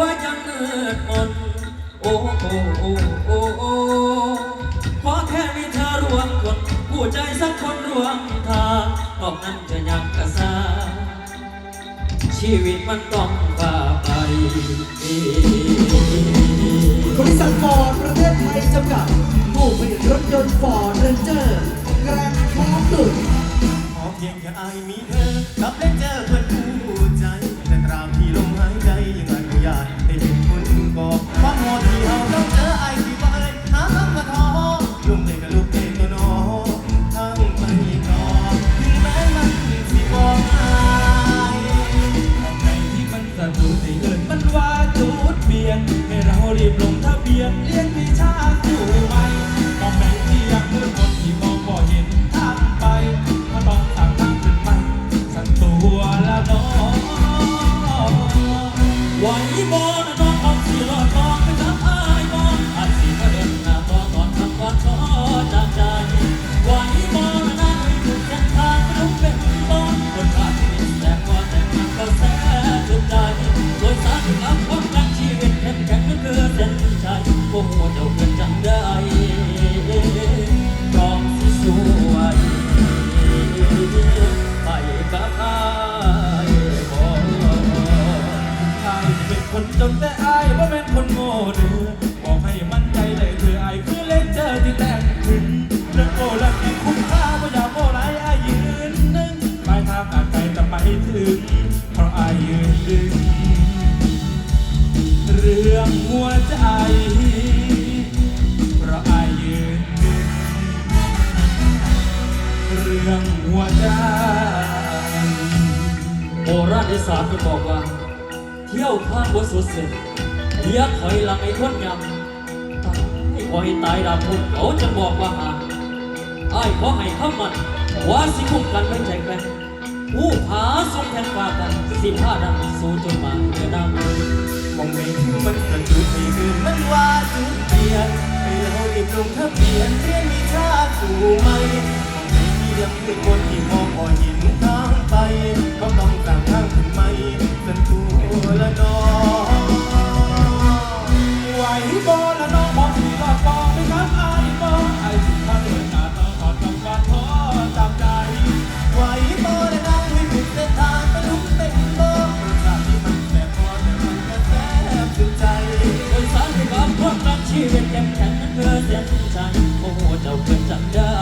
ว่ายังมืดมนโอ้โอ้โอ้โอ้โอ้ขอแค่มีเธอร่วมคนผู้ใจสักคนร่วมทางนอกนั้นจะยังกระซาชีวิตมันต้องฝ่าไปบริษัทฟอร์ดประเทศไทยจำกัดผู้ผลิตรถยนต์ฟอร์ดเรนเจอร์แกรนด์คลองตุนขอเพียงแค่อายมีเธอกับได้เจอ ไหวบ่นะน้องออมสิรอดมองไปทางอายมองอาจสิมาเดินหน้าตอตอนทำก่อนขอจากใจ นแต่อายว่าเป็นคนโง่เดือบอกให้มั่นใจเลยเธออายคือเล่นเจอที่แต่งถึงเรื่องโง่และกินคุ้มค่าว่าอย่าโง่ไรอายยืนหนึ่งปลายทางอาจใจจะไปถึง เพราะอายยืนดึงเรื่องหัวใจเพราะอายยืนดึงเรื่องหัวใจโบราณในศาสตร์ก็บอกว่า เที่ยวข้างบนสุดเสร็จเลี้ยถอยหลังไอ้คนยำตายขอให้ตายดำพุ่เขาจะบอกว่าหาไอ้ขอให้ข้ามันว่าสิคุ้มกันไว้ใจแกล้งผู้ผาทรงแทนฟ้ากันสิผ้าดำสู่จนมาเมื่อดำมองไม่ถึงมันสะดุดที่คือมันว่าจุดเปลี่ยนให้เรารีบลงทะเบียนเรียนวิชาสู่ไหมมองไม่มียังคือคนที่มองพอเกินจำได้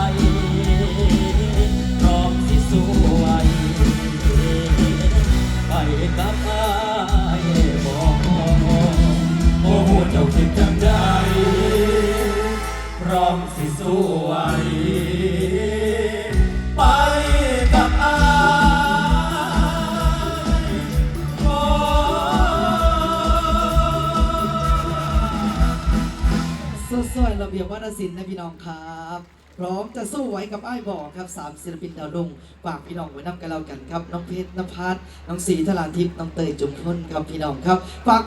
พร้อมสิสู้ไหวไปกับอายบอกโอ้โหเจ้าคิดจำได้พร้อมสิสู้ไหวไสร้อยระเบียบวัฒนศิลป์นะพี่น้องครับพร้อมจะสู้ไว้กับไอ้บอกครับสามศิลปินดาวรุ่งฝากพี่น้องไว้นับกันเรากันครับ น้องเพชรนภัสน้องศรีธราทิพย์น้องเตยจุมพลครับพี่น้องครับฝาก